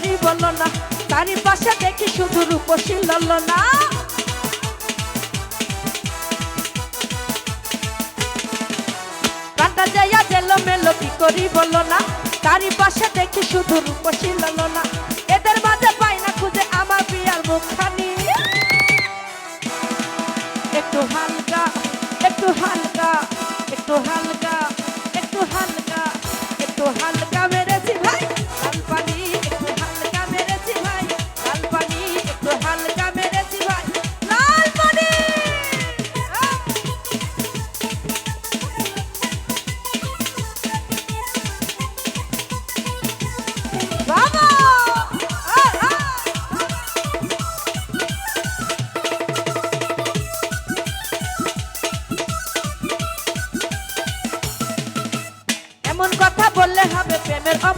করি বলো না। তারই পাশে দেখি শুধু রূপসী লল না। কাটা যাইয়া জেলো মেলো, কি করি না। পাশে দেখি শুধু রূপসী লল না। এদের মাঝে পাই না খুঁজে আমার বিয়ার মুখখানি।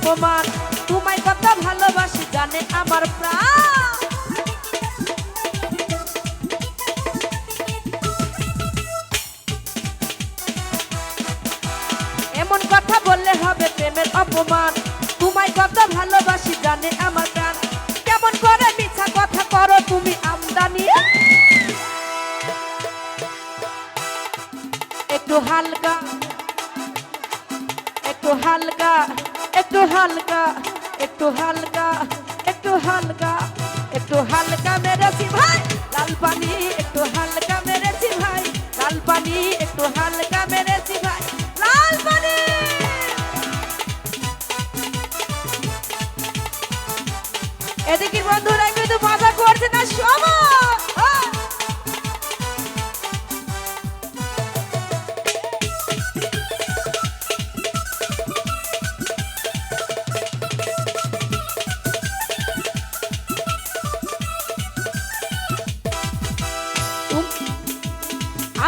অপমান তোমায় কত ভালোবাসি, জানে আমার প্রাণ। এমন কথা বললে হবে প্রেমের অপমান। তোমায় কত ভালোবাসি, জানে আমার প্রাণ। কেমন করে মিছা কথা করো তুমি আমদানি। একটু হালকা একটু হালকা। একটু হালকা একটু হালকা একটু হালকা একটু হালকা মেরেছি ভাই। লাল পানি একটু হালকা মেরেছি ভাই। লাল পানি একটু হালকা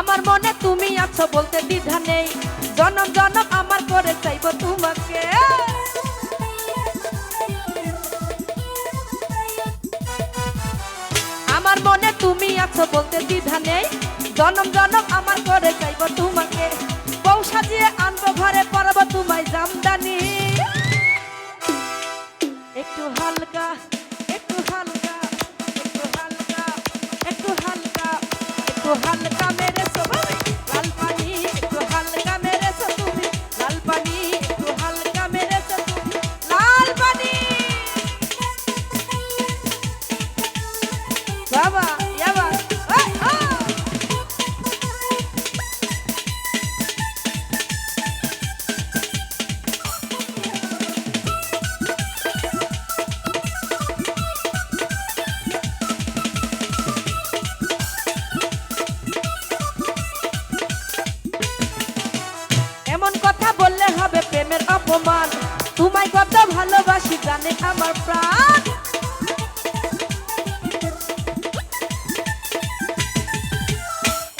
আমার মনে তুমি আছো বলতে দ্বিধা নেই। জনম জনম আমার করে চাইব তোমাকে। আমার মনে তুমি আছো বলতে দ্বিধা নেই। জনম জনম আমার ভালোবাসি জানে আমার প্রাণ।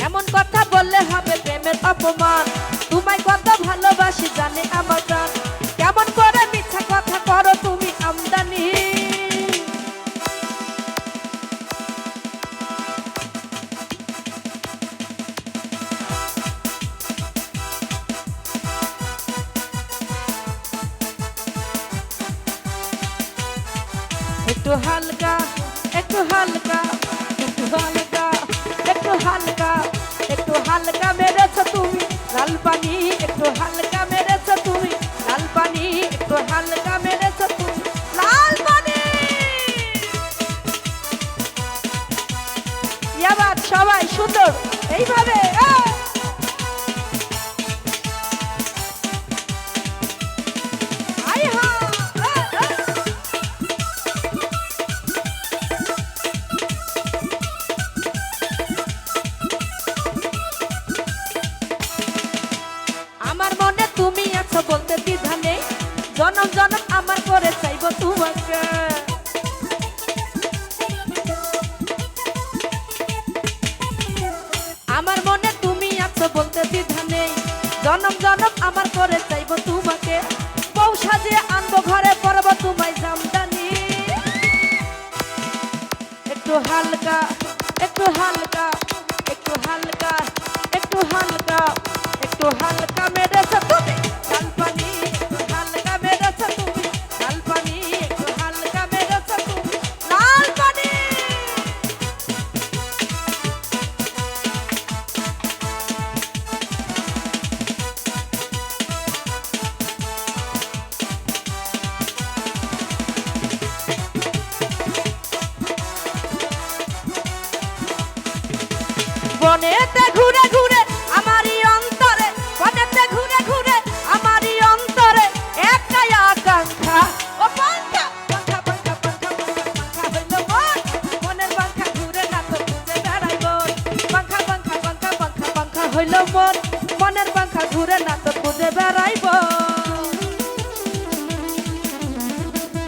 এমন কথা বললে হবে প্রেমের অপমান। একটু হালকা একটু হালকা একটু হালকা একটু হালকা একটু হালকা মেরেছ তুমি লাল পানি একটু হালকা kadeh মনেতে ঘুরে ঘুরে আমারই অন্তরে মনেতে ঘুরে ঘুরে আমারই অন্তরে একটাই আকাঙ্ক্ষা। ও পাঙ্খা পাঙ্খা পাঙ্খা পাঙ্খা পাঙ্খা হইল মন। মনের পাঙ্খা ঘুরে না তো পাঙ্খা পাঙ্খা পাঙ্খা পাঙ্খা পাঙ্খা হইল মন। পাঙ্খা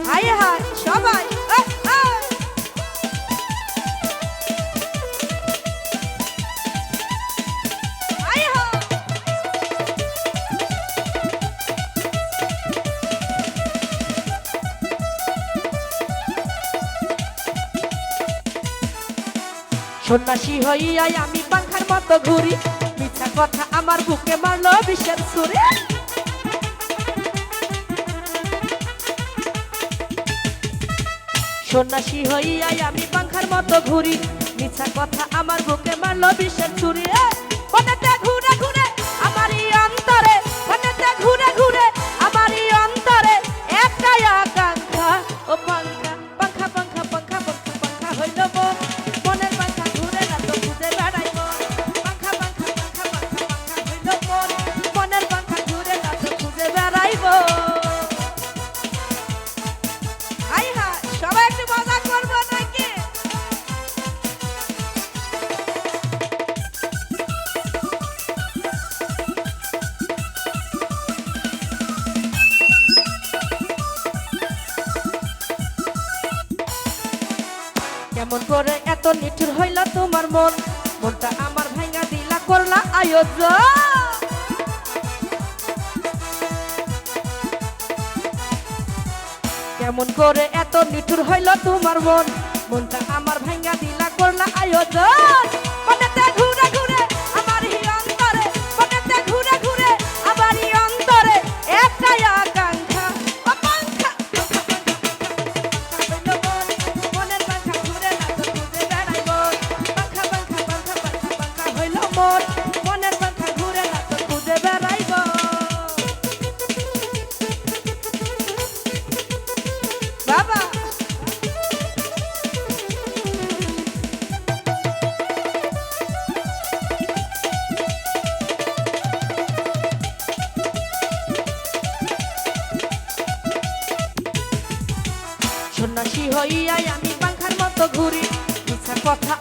হায় সন্ন্যাসী হইয়াই আমি পাংখার মতো ঘুরি। মিথ্যা কথা আমার বুকে মারলো বিষের সুরে। সন্ন্যাসী হইয়াই আমি পাংখার মতো ঘুরি। মিথ্যা কথা আমার বুকে মারলো বিষের সুরে। ঘুরে ঘুরে কেমন করে এত নিঠুর হইল তোমার মন? মনটা আমার ভাঙা দিলা করলা আয়োজন। কেমন করে এত নিঠুর হইল তোমার মন? মনটা হইয়াই আমি পাংখার মতো ঘুরি। মিছা কথা